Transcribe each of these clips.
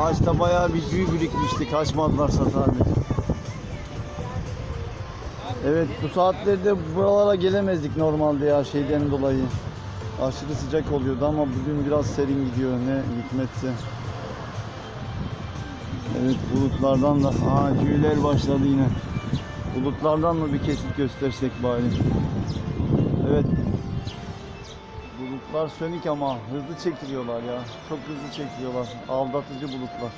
Ağaçta bayağı bir büyü birikmişti. Kaçmadılarsa tabii. Evet bu saatlerde buralara gelemezdik normalde ya şeyden dolayı. Aşırı sıcak oluyordu ama bugün biraz serin gidiyor ne hikmetse. Evet bulutlardan da aa tüyler başladı yine. Bulutlardan mı bir kesit göstersek bari. Evet. Bulutlar sönük ama hızlı çekiliyorlar ya. Çok hızlı çekiliyorlar. Aldatıcı bulutlar.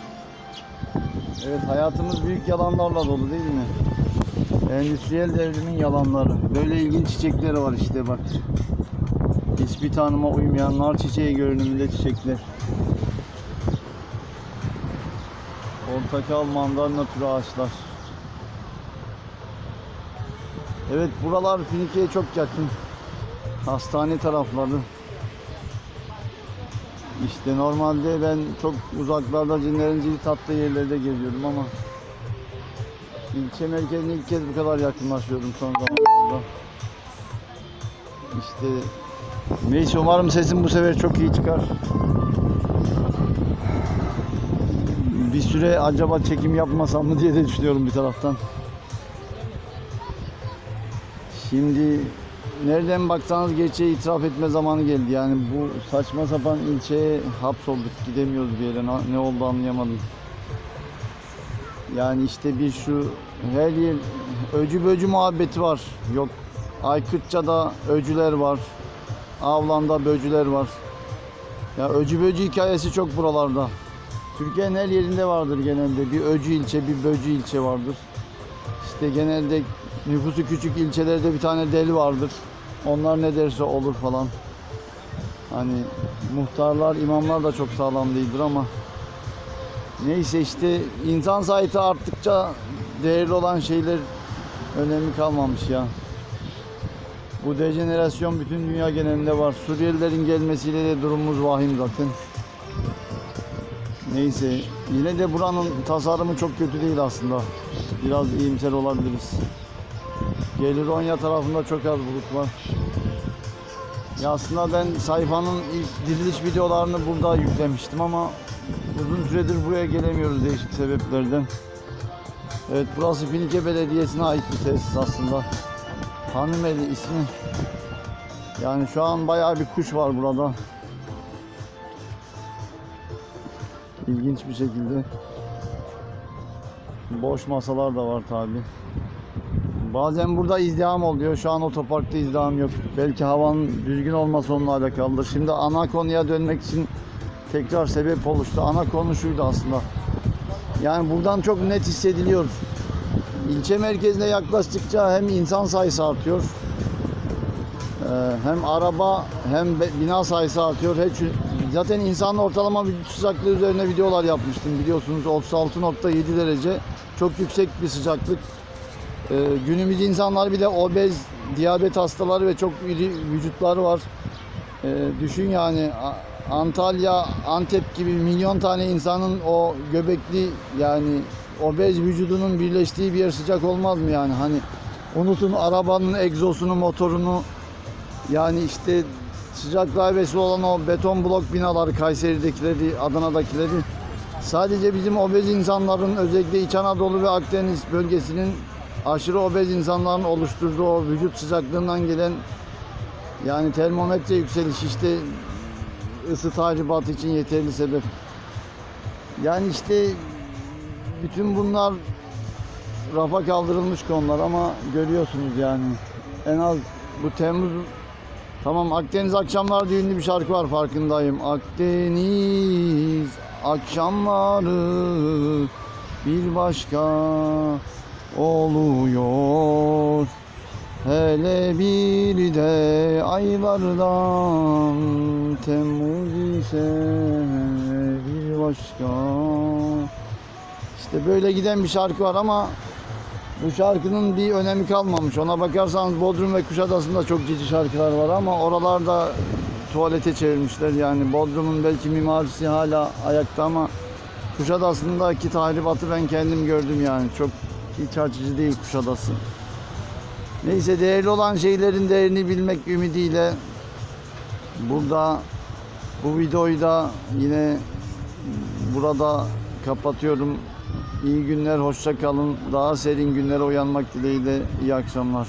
Evet hayatımız büyük yalanlarla dolu değil mi? Endüstriyel devrimin yalanları. Böyle ilginç çiçekleri var işte bak. Hiçbir tanıma uymayan nar çiçeği görünümünde çiçekler. Portakal, mandalina türü ağaçlar. Evet buralar Finike'ye çok yakın. Hastane tarafları. İşte normalde ben çok uzaklarda cinlerin attığı yerlerde geziyorum ama ilçe merkezine ilk kez bu kadar yakınlaşıyorum son zamanlarda. İşte neyse umarım sesim bu sefer çok iyi çıkar. Bir süre acaba çekim yapmasam mı diye de düşünüyorum bir taraftan. Şimdi nereden baksanız gerçeği itiraf etme zamanı geldi. Yani bu saçma sapan ilçeye hapsolduk. Gidemiyoruz bir yere. Ne oldu anlayamadım. Yani işte bir şu her yer öcü böcü muhabbeti var. Yok Aykırtça'da öcüler var. Avlan'da böcüler var. Ya öcü böcü hikayesi çok buralarda. Türkiye'nin her yerinde vardır genelde. Bir öcü ilçe, bir böcü ilçe vardır. İşte genelde nüfusu küçük ilçelerde bir tane deli vardır. Onlar ne derse olur falan. Hani muhtarlar, imamlar da çok sağlam değildir ama neyse işte insan sayısı arttıkça değerli olan şeyler önemi kalmamış ya. Bu dejenerasyon bütün dünya genelinde var. Suriyelilerin gelmesiyle de durumumuz vahim zaten. Neyse yine de buranın tasarımı çok kötü değil aslında. Biraz iyimser olabiliriz. Gelironya tarafında çok az bulut var. Ya aslında ben sayfanın ilk diriliş videolarını burada yüklemiştim ama uzun süredir buraya gelemiyoruz değişik sebeplerden. Evet burası Finike Belediyesi'ne ait bir tesis aslında. Hanımeli ismi. Yani şu an bayağı bir kuş var burada. İlginç bir şekilde. Boş masalar da var tabi. Bazen burada izdiham oluyor. Şu an otoparkta izdiham yok. Belki havanın düzgün olması onunla alakalıdır. Şimdi ana konuya dönmek için tekrar sebep oluştu. Ana konu şuydu aslında. Yani buradan çok net hissediliyor. İlçe merkezine yaklaştıkça hem insan sayısı artıyor. Ee, hem araba hem bina sayısı artıyor. Hiç, zaten insanın ortalama vücut sıcaklığı üzerine videolar yapmıştım biliyorsunuz 36.7 derece çok yüksek bir sıcaklık. Ee, günümüz insanlar bile obez, diyabet hastaları ve çok iri vücutları var. Ee, düşün yani Antalya, Antep gibi milyon tane insanın o göbekli yani obez vücudunun birleştiği bir yer sıcak olmaz mı yani? Hani unutun arabanın egzosunu, motorunu yani işte sıcaklığa vesile olan o beton blok binaları Kayseri'dekileri, Adana'dakileri sadece bizim obez insanların özellikle İç Anadolu ve Akdeniz bölgesinin aşırı obez insanların oluşturduğu o vücut sıcaklığından gelen yani termometre yükseliş işte ısı tahribatı için yeterli sebep. Yani işte bütün bunlar rafa kaldırılmış konular ama görüyorsunuz yani en az bu Temmuz Tamam Akdeniz akşamları diye ünlü bir şarkı var farkındayım. Akdeniz akşamları bir başka oluyor. Hele bir de aylardan Temmuz ise bir başka. İşte böyle giden bir şarkı var ama bu şarkının bir önemi kalmamış. Ona bakarsanız Bodrum ve Kuşadası'nda çok cici şarkılar var ama oralarda tuvalete çevirmişler. Yani Bodrum'un belki mimarisi hala ayakta ama Kuşadası'ndaki tahribatı ben kendim gördüm yani. Çok iç açıcı değil Kuşadası. Neyse değerli olan şeylerin değerini bilmek ümidiyle burada bu videoyu da yine burada kapatıyorum. İyi günler, hoşça kalın. Daha serin günlere uyanmak dileğiyle iyi akşamlar.